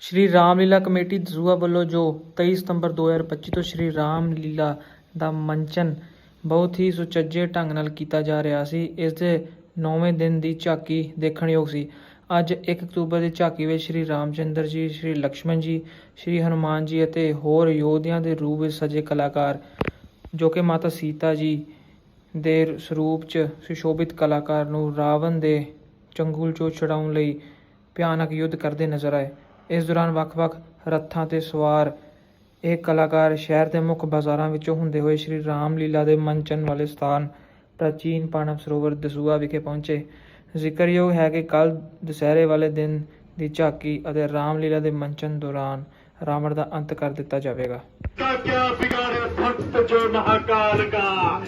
ਸ਼੍ਰੀ Ram Leela committee Dasuya ਵੱਲੋਂ ਜੋ 23 ਸਤੰਬਰ 2025 ਤੋਂ ਸ਼੍ਰੀ ਰਾਮ ਲੀਲਾ ਦਾ ਮੰਚਨ ਬਹੁਤ ਹੀ ਸੁਚੱਜੇ ਢੰਗ ਨਾਲ ਕੀਤਾ ਜਾ ਰਿਹਾ ਸੀ, ਇਸ ਦੇ 9ਵੇਂ ਦਿਨ ਦੀ ਝਾਕੀ ਦੇਖਣਯੋਗ ਸੀ। ਅੱਜ 1 ਅਕਤੂਬਰ ਦੀ ਝਾਕੀ ਵਿੱਚ ਸ਼੍ਰੀ ਰਾਮਚੰਦਰ ਜੀ, ਸ਼੍ਰੀ ਲਕਸ਼ਮਣ ਜੀ, ਸ਼੍ਰੀ ਹਨੂਮਾਨ ਜੀ ਅਤੇ ਹੋਰ ਯੋਧਿਆਂ ਦੇ ਰੂਪ ਵਿੱਚ ਸਜੇ ਕਲਾਕਾਰ ਜੋ ਕਿ ਮਾਤਾ ਸੀਤਾ ਜੀ ਦੇ ਸਰੂਪ 'ਚ ਸੁਸ਼ੋਭਿਤ ਕਲਾਕਾਰ ਨੂੰ ਰਾਵਣ ਦੇ ਚੰਗੂਲ 'ਚੋਂ ਛੁਡਾਉਣ ਲਈ ਭਿਆਨਕ ਯੁੱਧ ਕਰਦੇ ਨਜ਼ਰ ਆਏ। ਇਸ ਦੌਰਾਨ ਵੱਖ-ਵੱਖ ਰੱਥਾਂ ਤੇ ਸਵਾਰ ਇਹ ਕਲਾਕਾਰ ਸ਼ਹਿਰ ਦੇ ਮੁੱਖ ਬਾਜ਼ਾਰਾਂ ਵਿੱਚੋਂ ਹੁੰਦੇ ਹੋਏ ਸ਼੍ਰੀ ਰਾਮ ਲੀਲਾ ਦੇ ਮੰਚਨ ਵਾਲੇ ਸਥਾਨ ਪ੍ਰਾਚੀਨ ਪਾਣਵ ਸਰੋਵਰ ਦਸੂਆ ਵਿਖੇ ਪਹੁੰਚੇ। ਜ਼ਿਕਰਯੋਗ ਹੈ ਕਿ ਕੱਲ ਦੁਸਹਿਰੇ ਵਾਲੇ ਦਿਨ ਦੀ ਝਾਕੀ ਅਤੇ ਰਾਮ ਲੀਲਾ ਦੇ ਮੰਚਨ ਦੌਰਾਨ ਰਾਵਣ ਦਾ ਅੰਤ ਕਰ ਦਿੱਤਾ ਜਾਵੇਗਾ। ਕਾ ਕਿਆ ਬਿਗਾੜੇ ਫਟ ਜੋ ਮਹਾਕਾਲ ਕਾ।